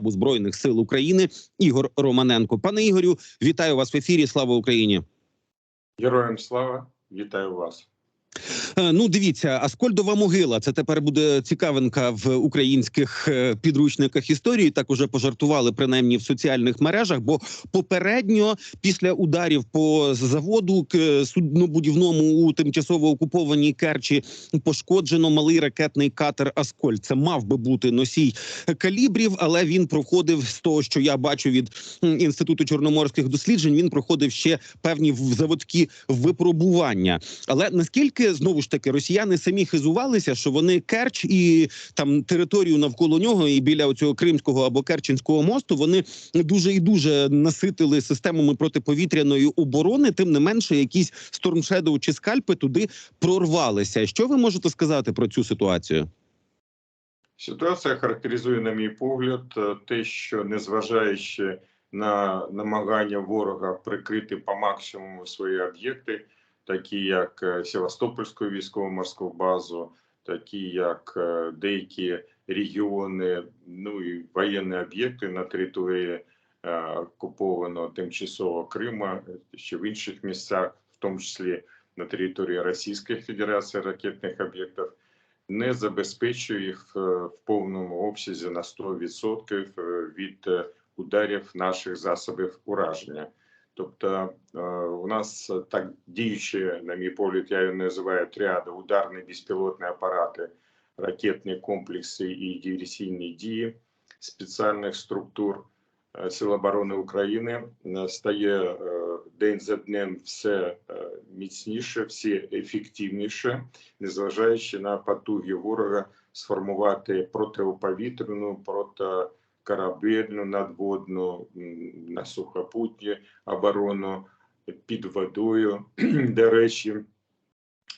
збройних сил України Ігор Романенко. Пане Ігорю, вітаю вас в ефірі. Слава Україні. Героям слава, вітаю вас. Е, Ну, дивіться, Аскольдова могила. Це тепер буде цікавинка в українських е, підручниках історії. Так уже пожартували принаймні в соціальних мережах. Бо попередньо, після ударів по заводу к- суднобудівному у тимчасово окупованій Керчі, пошкоджено малий ракетний катер Аскольд. Це мав би бути носій калібрів, але він проходив з того, що я бачу від інституту чорноморських досліджень. Він проходив ще певні заводські випробування. Але наскільки знову ж таки росіяни самі хизувалися, що вони Керч і там територію навколо нього, і біля цього Кримського або Керченського мосту, вони дуже і дуже наситили системами протиповітряної оборони. Тим не менше, якісь Storm чи скальпи туди прорвалися. Що ви можете сказати про цю ситуацію? Ситуація характеризує, на мій погляд, е, те, що незважаючи на намагання ворога прикрити по максимуму свої об'єкти, такі як е, Севастопольську військово-морську базу, такі як е, деякі регіони, ну і воєнні об'єкти на території е, окупованого тимчасово Крима, ще в інших місцях, в тому числі на території Російської Федерації ракетних об'єктів. не забезпечує їх в повному обсязі на 100% е, від ударів наших засобів ураження. Тобто е, у нас так діючі, на мій погляд, я її називаю тріада ударні безпілотні апарати, ракетні комплекси і диверсійні дії спеціальних структур е, Сил оборони України. Е, стає день за днем все міцніше, все ефективніше незважаючи на потуги ворога сформувати протиповітряну, протикорабельну, надводну, на сухопутні оборону під водою. До речі,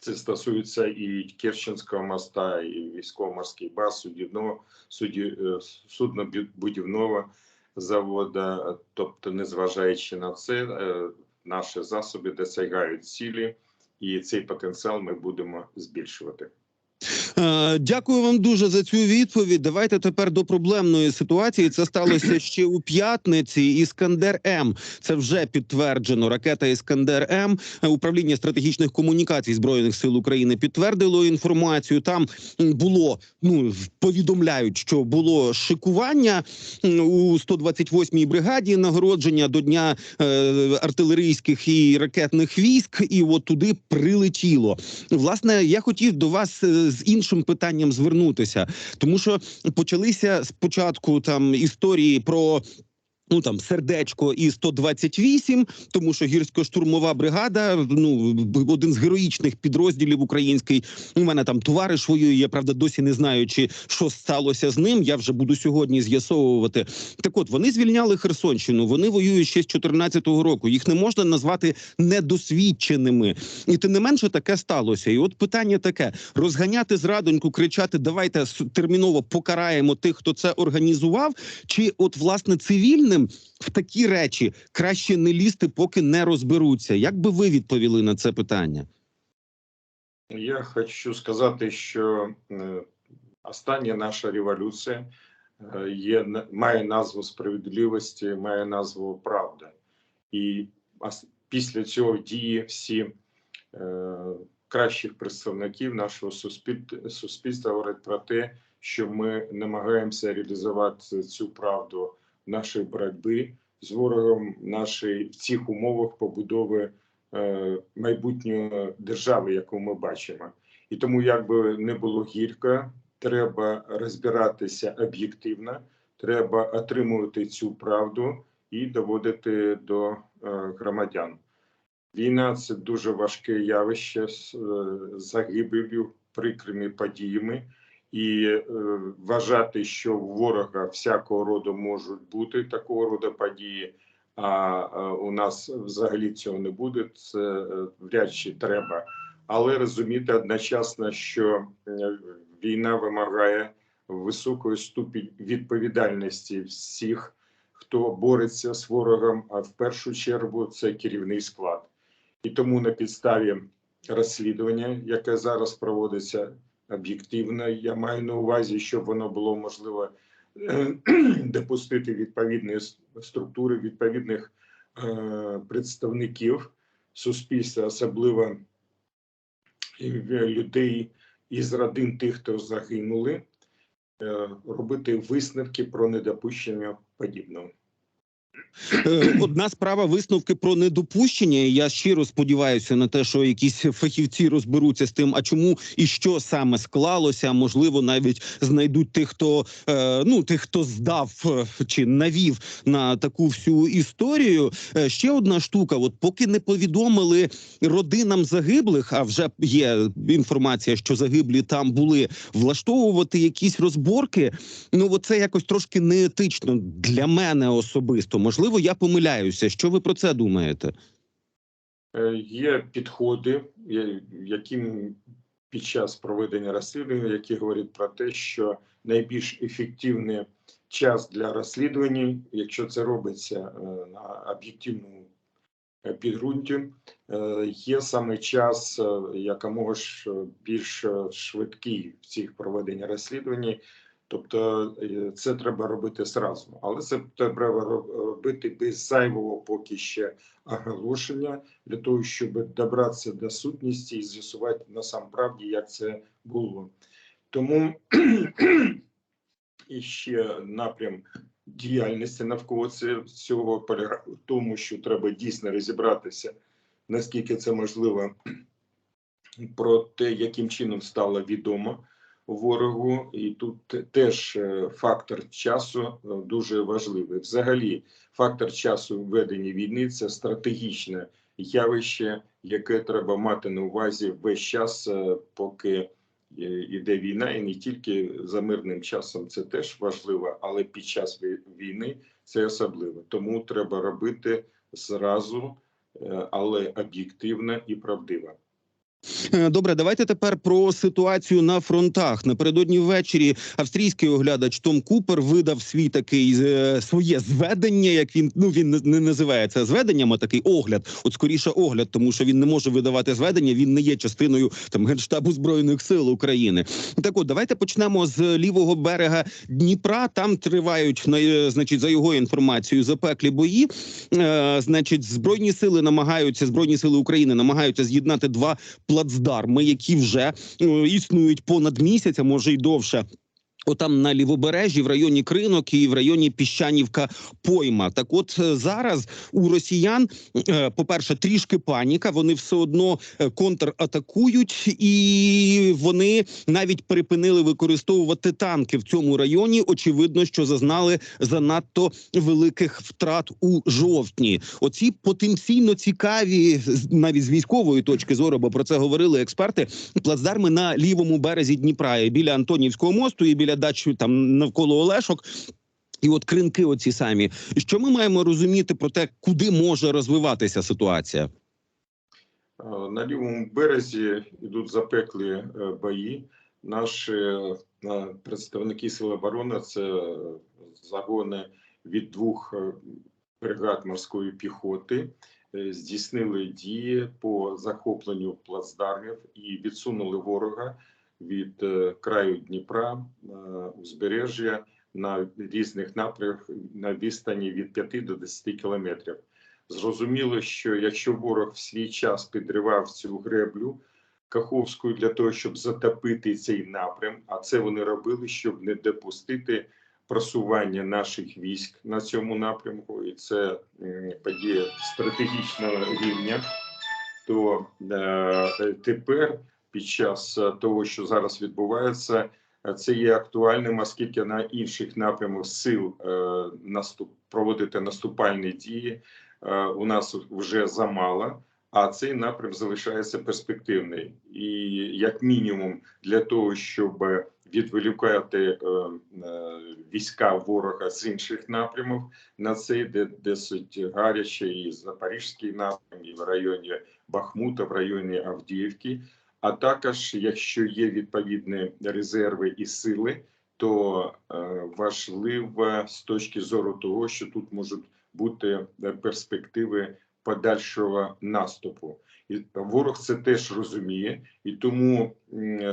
це стосується і Керченського моста, і військово-морських баз, судівного, суді, е, суднобудівного заводу. Тобто, незважаючи на це, е, наші засоби досягають цілі і цей потенціал ми будемо збільшувати. Е, Дякую вам дуже за цю відповідь. Давайте тепер до проблемної ситуації. Це сталося ще у п'ятниці. Іскандер М. Це вже підтверджено. Ракета Іскандер М. Управління стратегічних комунікацій збройних сил України підтвердило інформацію. Там було ну повідомляють, що було шикування у 128-й бригаді нагородження до дня е, артилерійських і ракетних військ. І от туди прилетіло. Власне, я хотів до вас е, з іншим питанням звернутися, тому що почалися спочатку там історії про. Ну там сердечко і 128, тому що гірсько-штурмова бригада. Ну один з героїчних підрозділів український. У мене там товариш воює. Я правда досі не знаю, чи що сталося з ним. Я вже буду сьогодні з'ясовувати. Так, от вони звільняли Херсонщину. Вони воюють ще з 14-го року. Їх не можна назвати недосвідченими, і тим не менше таке сталося. І от питання таке: розганяти зрадоньку, кричати: давайте терміново покараємо тих, хто це організував. Чи от власне цивільним в такі речі краще не лізти, поки не розберуться? Як би ви відповіли на це питання? Я хочу сказати, що е, остання наша революція е, є має назву справедливості, має назву правда, і після цього дії всі е, кращих представників нашого суспіль- суспільства говорять про те, що ми намагаємося реалізувати цю правду нашої боротьби з ворогом, нашої в цих умовах побудови е, майбутньої держави, яку ми бачимо. І тому, як би не було гірко, треба розбиратися об'єктивно, треба отримувати цю правду і доводити до е, громадян. Війна це дуже важке явище з е, загибелью, прикрими подіями, і е, вважати, що у ворога всякого роду можуть бути такого роду події. А е, у нас взагалі цього не буде. Це е, вряд чи треба. Але розуміти одночасно, що е, війна вимагає високої ступінь відповідальності всіх, хто бореться з ворогом. А в першу чергу це керівний склад. І тому на підставі розслідування, яке зараз проводиться об'єктивно, я маю на увазі, щоб воно було можливо е, допустити відповідні структури, відповідних е, представників суспільства, особливо людей із родин тих, хто загинули, е, робити висновки про недопущення подібного. Е, Одна справа висновки про недопущення. Я щиро сподіваюся на те, що якісь фахівці розберуться з тим, а чому і що саме склалося. Можливо, навіть знайдуть тих, хто е, ну тих, хто здав е, чи навів на таку всю історію. Ще одна штука: от поки не повідомили родинам загиблих, а вже є інформація, що загиблі там були, влаштовувати якісь розборки. Ну, це якось трошки неетично для мене особисто. Можливо, я помиляюся. Що ви про це думаєте? Е, Є підходи, я- яким під час проведення розслідування, які говорять про те, що найбільш ефективний час для розслідування, якщо це робиться е, на об'єктивному е, підґрунті, є саме час якомога ж більш швидкий в цих проведення розслідувань. Тобто е, це треба робити зразу, але це треба робити без зайвого поки ще оголошення для того, щоб добратися до сутності і з'ясувати на сам правді, як це було. Тому і ще напрям діяльності навколо цього полягає в тому, що треба дійсно розібратися, наскільки це можливо, про те, яким чином стало відомо ворогу, і тут теж е, фактор часу е, дуже важливий. Взагалі, фактор часу в веденні війни це стратегічне явище, яке треба мати на увазі весь час, е, поки е, іде війна, і не тільки за мирним часом це теж важливо, але під час війни це особливо. Тому треба робити зразу, але об'єктивно і правдиво. Е, Добре, давайте тепер про ситуацію на фронтах. Напередодні ввечері австрійський оглядач Том Купер видав свій такий е, своє зведення. Як він ну він не- називає це зведенням, а такий огляд. От скоріше огляд, тому що він не може видавати зведення. Він не є частиною там генштабу збройних сил України. Так, от давайте почнемо з лівого берега Дніпра. Там тривають на е, значить за його інформацією запеклі бої. Значить, збройні сили намагаються збройні сили України намагаються з'єднати два плацдарми, які вже е, існують понад місяць, а може й довше. Отам на лівобережжі, в районі Кринок і в районі Піщанівка Пойма. Так, от е, зараз у росіян, е, по-перше, трішки паніка. Вони все одно е, контратакують, і вони навіть припинили використовувати танки в цьому районі. Очевидно, що зазнали занадто великих втрат у жовтні. Оці потенційно цікаві, навіть з військової точки зору, бо про це говорили експерти. Плацдарми на лівому березі Дніпра і біля Антонівського мосту і біля дач там навколо Олешок. І от кринки, оці самі. Що ми маємо розуміти про те, куди може розвиватися ситуація? Е, На лівому березі йдуть запеклі е, бої. Наші е, представники Сил оборони це загони від двох бригад морської піхоти. Здійснили дії по захопленню плацдармів і відсунули ворога від е, краю Дніпра, е, узбережжя на різних напрямках на відстані від 5 до 10 кілометрів. Зрозуміло, що якщо ворог в свій час підривав цю греблю Каховську для того, щоб затопити цей напрям, а це вони робили, щоб не допустити просування наших військ на цьому напрямку, і це подія стратегічного рівня, то е, тепер, під час е, того, що зараз відбувається, е, це є актуальним, оскільки на інших напрямах сил е, наступ проводити наступальні дії у нас вже замало, а цей напрям залишається перспективний. І як мінімум для того, щоб відволікати е, е, війська ворога з інших напрямів на цей, де досить гаряче, і Запорізький напрям, і в районі Бахмута, в районі Авдіївки. А також, якщо є відповідні резерви і сили, то е, важливо з точки зору того, що тут можуть бути е, перспективи подальшого наступу. І ворог це теж розуміє, і тому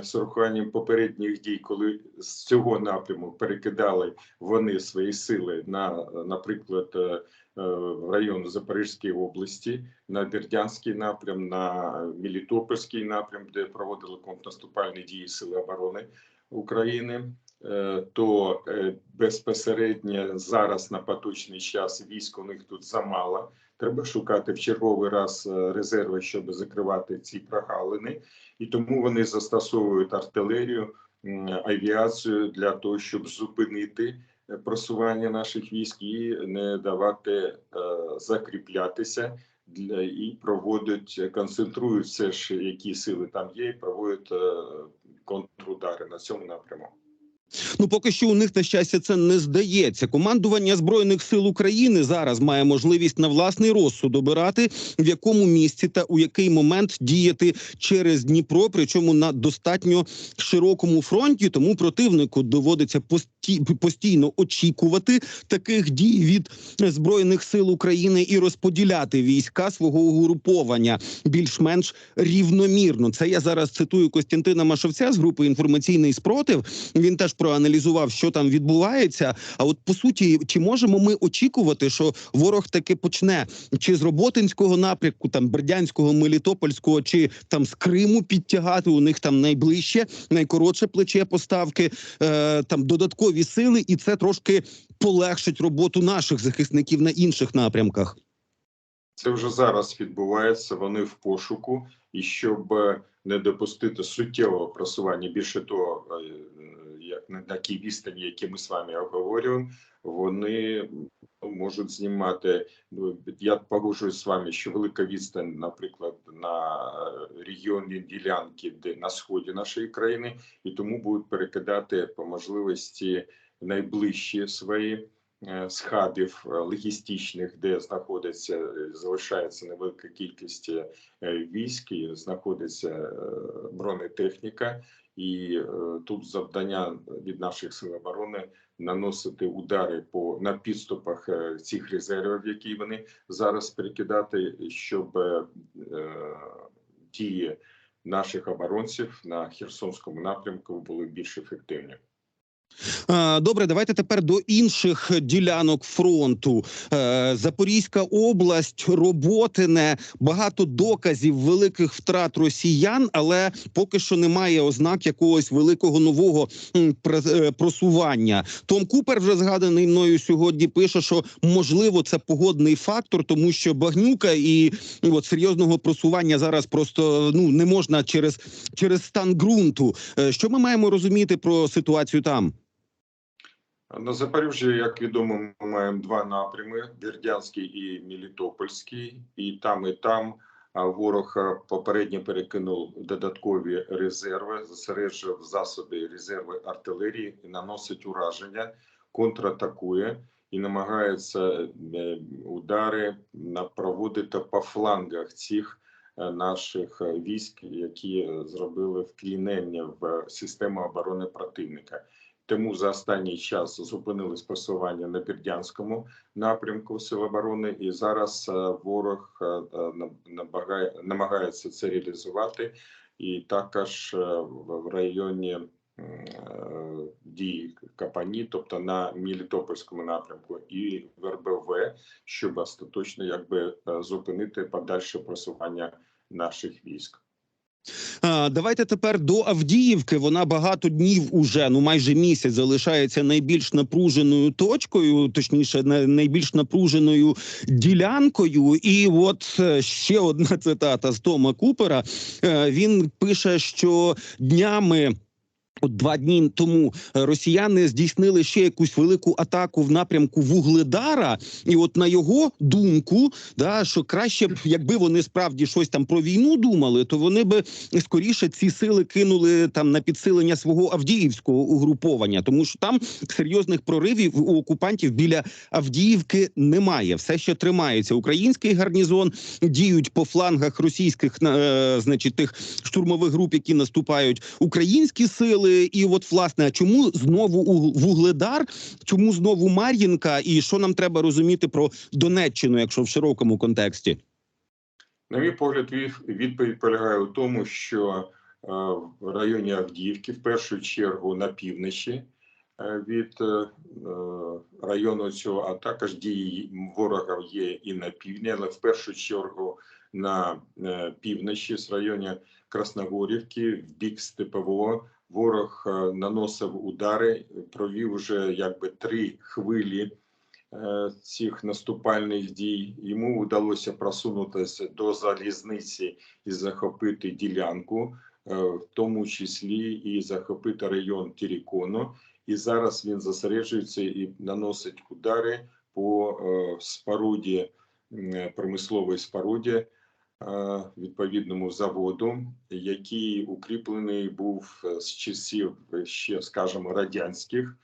з урахуванням попередніх дій, коли з цього напряму перекидали вони свої сили на, наприклад, е, в район Запорізької області, на Бердянський напрям, на Мелітопольський напрям, де проводили контрнаступальні дії Сили оборони України, е, то е, безпосередньо зараз на поточний час військ у них тут замало. Треба шукати в черговий раз е, резерви, щоб закривати ці прогалини, і тому вони застосовують артилерію, авіацію для того, щоб зупинити просування наших військ і не давати е, закріплятися для і проводять, концентрують все ж, які сили там є, і проводять е, контрудари на цьому напрямку. Ну поки що у них на щастя це не здається. Командування збройних сил України зараз має можливість на власний розсуд обирати в якому місці та у який момент діяти через Дніпро, причому на достатньо широкому фронті. Тому противнику доводиться пості... постійно очікувати таких дій від збройних сил України і розподіляти війська свого угруповання більш-менш рівномірно. Це я зараз цитую Костянтина Машовця з групи інформаційний спротив. Він теж проаналізував, що там відбувається. А от по суті, чи можемо ми очікувати, що ворог таки почне чи з Роботинського напрямку, там Бердянського, Мелітопольського, чи там з Криму підтягати у них там найближче, найкоротше плече поставки, е, там додаткові сили, і це трошки полегшить роботу наших захисників на інших напрямках. Це вже зараз відбувається. Вони в пошуку, і щоб е, не допустити суттєвого просування, більше того, е, як на такій відстані, які ми з вами обговорюємо, вони можуть знімати. Ну, я погоджуюсь з вами, що велика відстань, наприклад, на е, регіонні ділянки, де на сході нашої країни, і тому будуть перекидати по можливості найближчі свої е, з хабів е, логістичних, де знаходиться е, залишається невелика кількість е, військ, знаходиться е, бронетехніка, і е, тут завдання від наших сил оборони наносити удари по на підступах е, цих резервів, які вони зараз перекидати, щоб е, дії наших оборонців на Херсонському напрямку були більш ефективні. Добре, давайте тепер до інших ділянок фронту. Е, Запорізька область, Роботине, багато доказів великих втрат росіян, але поки що немає ознак якогось великого нового е, просування. Том Купер, вже згаданий мною сьогодні, пише, що можливо це погодний фактор, тому що багнюка і от серйозного просування зараз просто ну не можна через, через стан ґрунту. Е, Що ми маємо розуміти про ситуацію там? На Запоріжжі, як відомо, ми маємо два напрями: Бердянський і Мелітопольський, і там, і там ворог попередньо перекинув додаткові резерви, зосереджував засоби резерви артилерії і наносить ураження, контратакує і намагається е, удари проводити по флангах цих е, наших е, військ, які зробили вклінення в систему оборони противника. Тому за останній час зупинили спасування на Бердянському напрямку Сил оборони, і зараз е, ворог е, е, намагається це реалізувати, і також в районі е, Капані, тобто на Мелітопольському напрямку, і в РБВ, щоб остаточно якби зупинити подальше просування наших військ. Давайте тепер до Авдіївки. Вона багато днів уже, ну майже місяць, залишається найбільш напруженою точкою, точніше, на- найбільш напруженою ділянкою. І от е, ще одна цитата з Тома Купера. Е, Він пише, що днями. От два дні тому е, росіяни здійснили ще якусь велику атаку в напрямку Вугледара, і от на його думку, да що краще б, якби вони справді щось там про війну думали, то вони би скоріше ці сили кинули там на підсилення свого авдіївського угруповання, тому що там серйозних проривів у окупантів біля Авдіївки немає. Все ще тримається. Український гарнізон діють по флангах російських е, значить тих штурмових груп, які наступають українські сили. І от власне, чому знову Вугледар, чому знову Мар'їнка, і що нам треба розуміти про Донеччину, якщо в широкому контексті? На мій погляд, відповідь полягає у тому, що е, в районі Авдіївки, в першу чергу на півночі е, від е, району цього, а також дії ворога є і на півдні, але в першу чергу на півночі з району Красногорівки в бік Степового. Ворог е, наносив удари, провів вже якби три хвилі е, цих наступальних дій. Йому вдалося просунутися до залізниці і захопити ділянку, е, в тому числі і захопити район Тірікону. І зараз він зосереджується і наносить удари по споруді, м, промисловій споруді, відповідному заводу, який укріплений був е, з часів ще, скажімо, радянських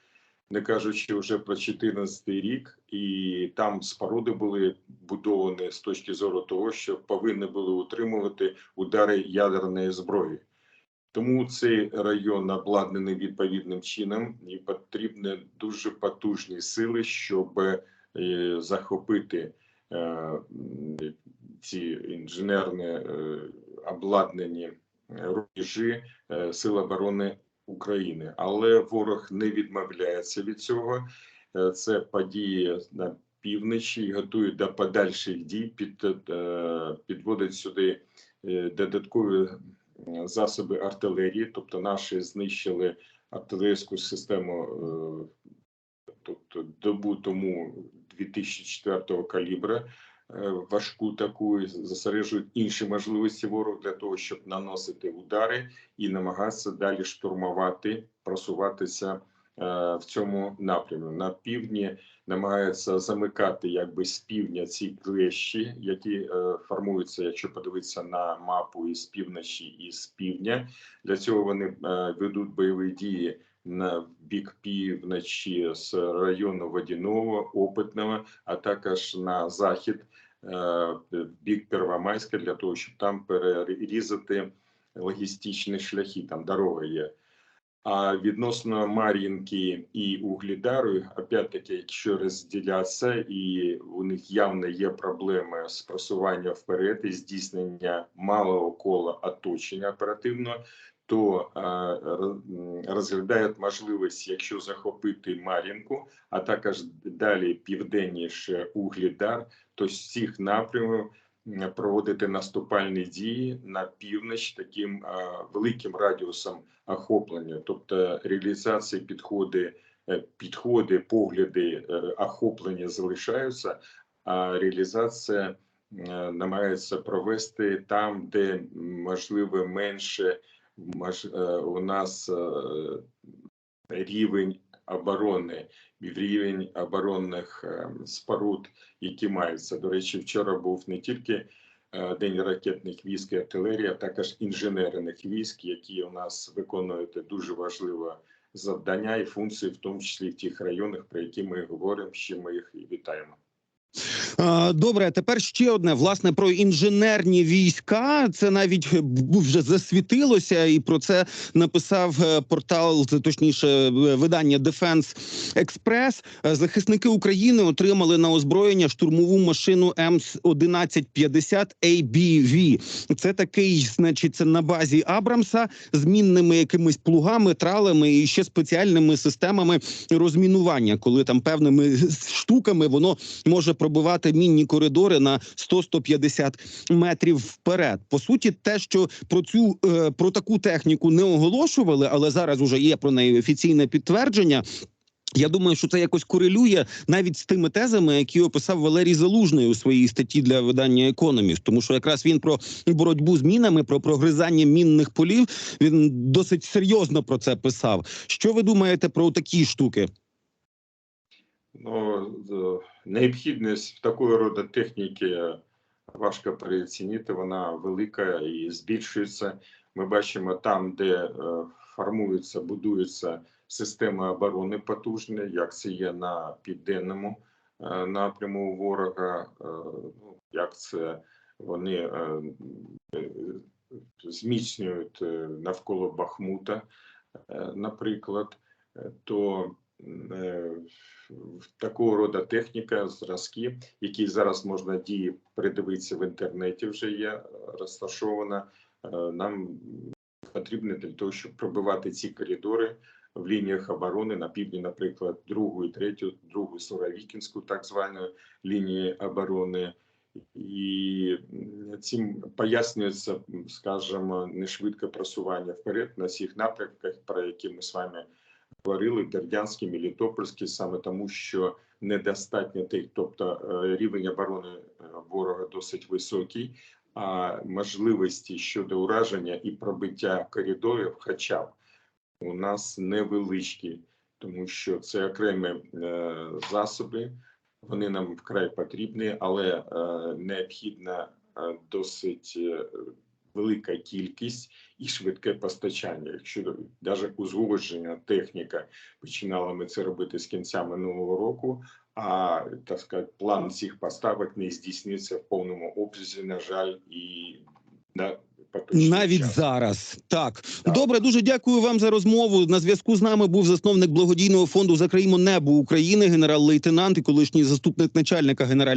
не кажучи вже про 14 рік, і там споруди були будовані з точки зору того, що повинні були утримувати удари ядерної зброї. Тому цей район обладнаний відповідним чином, і потрібні дуже потужні сили, щоб е, захопити е, ці інженерні е, обладнані рубежі е, Сил оборони України, але ворог не відмовляється від цього. Е, Це події на півночі і готують до подальших дій, під, е, підводить сюди е, додаткові е, засоби артилерії, тобто наші знищили артилерійську систему, е, тобто добу тому 2004 калібра, е, важку таку, і зосереджують інші можливості ворог для того, щоб наносити удари і намагатися далі штурмувати, просуватися е, в цьому напрямку. На півдні намагаються замикати якби з півдня ці клещі, які е, формуються, якщо подивитися на мапу із півночі і з півдня. Для цього вони е, ведуть бойові дії на бік півночі з району Водяного, Опитного, а також на захід е, бік Первомайська для того, щоб там перерізати логістичні шляхи, там дорога є. А відносно Мар'їнки і Углідару, опять-таки, якщо розділятися, і у них явно є проблеми з просуванням вперед і здійснення малого кола оточення оперативно, то е, розглядають можливість, якщо захопити Мар'їнку, а також далі південніше Углідар, то з цих напрямів проводити наступальні дії на північ таким е, великим радіусом охоплення, тобто реалізація підходи, е, підходи, погляди охоплення залишаються, а реалізація намагається провести там, де можливо менше у нас е, рівень оборони, рівень оборонних е, споруд, які маються. До речі, вчора був не тільки е, День ракетних військ і артилерії, а також інженерних військ, які у нас виконують дуже важливе завдання і функції, в тому числі в тих районах, про які ми говоримо, ще ми їх вітаємо. Добре, тепер ще одне власне про інженерні війська. Це навіть е, вже засвітилося, і про це написав е, портал, точніше е, видання Defense Express. Захисники України отримали на озброєння штурмову машину М1150 ABV. Це такий, значить, це на базі Абрамса з мінними якимись плугами, тралами і ще спеціальними системами розмінування, коли там певними штуками воно може пробивати мінні коридори на 100-150 метрів вперед. По суті, те, що про цю е, про таку техніку не оголошували, але зараз уже є про неї офіційне підтвердження. Я думаю, що це якось корелює навіть з тими тезами, які описав Валерій Залужний у своїй статті для видання Економіст, тому що якраз він про боротьбу з мінами, про прогризання мінних полів. Він досить серйозно про це писав. Що ви думаєте про такі штуки? Ну, необхідність такої роду техніки важко переоцінити, вона велика і збільшується. Ми бачимо там, де е, формуються, будуються системи оборони потужні, як це є на південному е, напряму ворога, е, ну, як це вони зміцнюють навколо Бахмута, наприклад, то такого роду техніка, зразки, які зараз можна дії передивитися в інтернеті, вже є е, розташована. Е, Нам потрібно для того, щоб пробивати ці коридори в лініях оборони на півдні, наприклад, другу і третю, другу Суровікінську, так звану лінії оборони. І цим пояснюється, скажімо, нешвидке просування вперед на всіх напрямках, про які ми з вами говорили, Бердянський, Мелітопольський, саме тому, що недостатньо тих, тобто е, рівень оборони е, ворога досить високий, а можливості щодо ураження і пробиття коридорів, хоча б у нас невеличкі, тому що це окремі е, засоби, вони нам вкрай потрібні, але необхідна досить велика кількість і швидке постачання. Якщо навіть узгодження техніка починали ми це робити з кінця минулого року, а так сказати, план цих поставок не здійсниться в повному обсязі, на жаль, і на Навіть час. зараз так Так. добре. Дуже дякую вам за розмову. На зв'язку з нами був засновник благодійного фонду Закриємо небо України, генерал-лейтенант і колишній заступник начальника генерального.